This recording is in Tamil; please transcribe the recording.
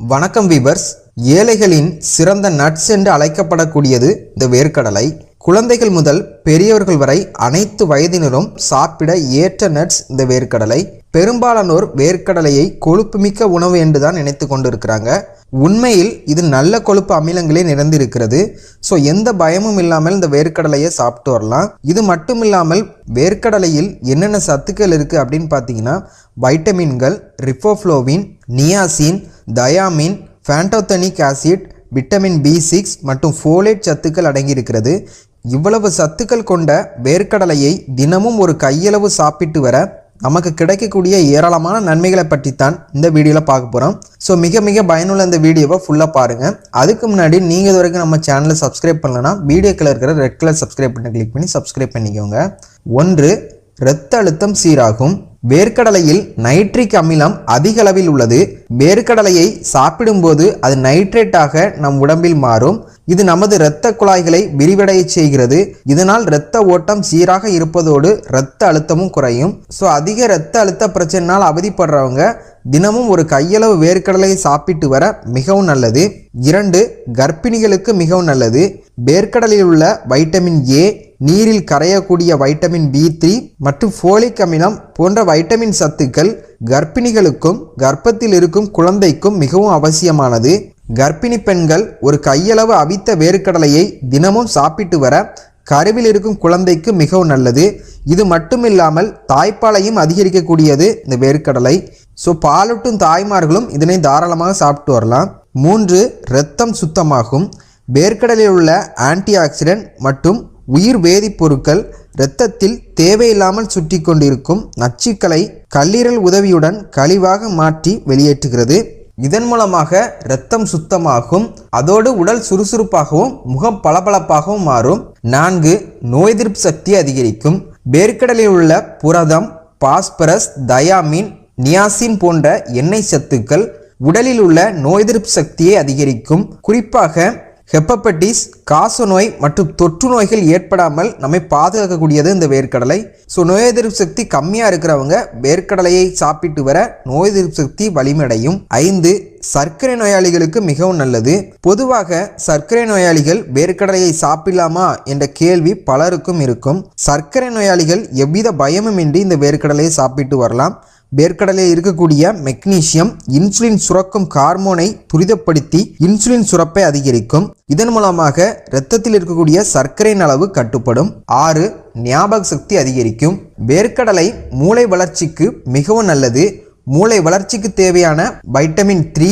வணக்கம் வீபர்ஸ் ஏழைகளின் சிறந்த நட்ஸ் என்று அழைக்கப்படக்கூடியது இந்த வேர்க்கடலை. குழந்தைகள் முதல் பெரியவர்கள் வரை அனைத்து வயதினரும் சாப்பிட ஏற்ற நட்ஸ் இந்த வேர்க்கடலை. பெரும்பாலானோர் வேர்க்கடலையை கொழுப்புமிக்க உணவு என்று தான் நினைத்து கொண்டிருக்கிறாங்க. உண்மையில் இது நல்ல கொழுப்பு அமிலங்களே நிறைந்திருக்கிறது. ஸோ எந்த பயமும் இல்லாமல் இந்த வேர்க்கடலையை சாப்பிட்டு வரலாம். இது மட்டும் இல்லாமல் வேர்க்கடலையில் என்னென்ன சத்துக்கள் இருக்குது அப்படின்னு பார்த்தீங்கன்னா வைட்டமின்கள் riboflavin niacin thiamine pantothenic acid vitamin B six மற்றும் ஃபோலேட் சத்துக்கள் அடங்கியிருக்கிறது. இவ்வளவு சத்துக்கள் கொண்ட வேர்க்கடலையை தினமும் ஒரு கையளவு சாப்பிட்டு வர நமக்கு கிடைக்கக்கூடிய ஏராளமான நன்மைகளை பற்றித்தான் இந்த வீடியோவில் பார்க்க போகிறோம் ஸோ மிக மிக பயனுள்ள இந்த வீடியோவை ஃபுல்லாக பாருங்கள் அதுக்கு முன்னாடி நீங்கள் இது வரைக்கும் நம்ம சேனலை சப்ஸ்கிரைப் பண்ணலன்னா வீடியோக்கில் இருக்கிற ரெட் கலர் சப்ஸ்கிரைப் பண்ணி கிளிக் பண்ணி சப்ஸ்கிரைப் பண்ணிக்கோங்க. ஒன்று இரத்த அழுத்தம் சீராகும். வேர்க்கடலையில் நைட்ரிக் அமிலம் அதிக அளவில் உள்ளது. வேர்க்கடலையை சாப்பிடும்போது அது நைட்ரேட்டாக நம் உடம்பில் மாறும். இது நமது இரத்த குழாய்களை விரிவடைய செய்கிறது. இதனால் இரத்த ஓட்டம் சீராக இருப்பதோடு இரத்த அழுத்தமும் குறையும். ஸோ அதிக இரத்த அழுத்த பிரச்சனைனால் அவதிப்படுறவங்க தினமும் ஒரு கையளவு வேர்க்கடலையை சாப்பிட்டு வர மிகவும் நல்லது. இரண்டு கர்ப்பிணிகளுக்கு மிகவும் நல்லது. வேர்க்கடலில் உள்ள வைட்டமின் ஏ நீரில் கரையக்கூடிய வைட்டமின் பி த்ரீ மற்றும் ஃபோலிக் அமிலம் போன்ற வைட்டமின் சத்துக்கள் கர்ப்பிணிகளுக்கும் கர்ப்பத்தில் இருக்கும் குழந்தைக்கும் மிகவும் அவசியமானது. கர்ப்பிணி பெண்கள் ஒரு கையளவு அவித்த வேர்க்கடலையை தினமும் சாப்பிட்டு வர கருவில் இருக்கும் குழந்தைக்கு மிகவும் நல்லது. இது மட்டுமில்லாமல் தாய்ப்பாலையும் அதிகரிக்கக்கூடியது இந்த வேர்க்கடலை. ஸோ பாலூட்டும் தாய்மார்களும் இதனை தாராளமாக சாப்பிட்டு வரலாம். மூன்று இரத்தம் சுத்தமாகும். வேர்க்கடலில் உள்ள ஆன்டி ஆக்சிடென்ட் மற்றும் உயிர் வேதிப்பொருட்கள் இரத்தத்தில் தேவையில்லாமல் சுற்றி கொண்டிருக்கும் நச்சுக்களை கல்லீரல் உதவியுடன் கழிவாக மாற்றி வெளியேற்றுகிறது. இதன் மூலமாக இரத்தம் சுத்தமாகும். அதோடு உடல் சுறுசுறுப்பாகவும் முகம் பளபளப்பாகவும் மாறும். நான்கு நோய் எதிர்ப்பு சக்தி அதிகரிக்கும். வேர்க்கடலில் உள்ள புரதம் பாஸ்பரஸ் தயாமின் நியாசின் போன்ற எண்ணெய் சத்துக்கள் உடலில் உள்ள நோய் எதிர்ப்பு சக்தியை அதிகரிக்கும். குறிப்பாக ஹெப்பப்பட்டிஸ் காசநோய் மற்றும் தொற்று நோய்கள் ஏற்படாமல் நம்மை பாதுகாக்கக்கூடியது இந்த வேர்க்கடலை. ஸோ நோய் எதிர்ப்பு சக்தி கம்மியாக இருக்கிறவங்க வேர்க்கடலையை சாப்பிட்டு வர நோய் எதிர்ப்பு சக்தி வலிமடையும் ஐந்து சர்க்கரை நோயாளிகளுக்கு மிகவும் நல்லது. பொதுவாக சர்க்கரை நோயாளிகள் வேர்க்கடலையை சாப்பிடலாமா என்ற கேள்வி பலருக்கும் இருக்கும். சர்க்கரை நோயாளிகள் எவ்வித பயமுமின்றி இந்த வேர்க்கடலையை சாப்பிட்டு வரலாம். வேர்க்கடலையில் இருக்கக்கூடிய மெக்னீசியம் இன்சுலின் சுரக்கும் ஹார்மோனை துரிதப்படுத்தி இன்சுலின் சுரப்பை அதிகரிக்கும். இதன் மூலமாக இரத்தத்தில் இருக்கக்கூடிய சர்க்கரையின் அளவு கட்டுப்படும். ஆறு ஞாபக சக்தி அதிகரிக்கும். வேர்க்கடலை மூளை வளர்ச்சிக்கு மிகவும் நல்லது. மூளை வளர்ச்சிக்கு தேவையான வைட்டமின் த்ரீ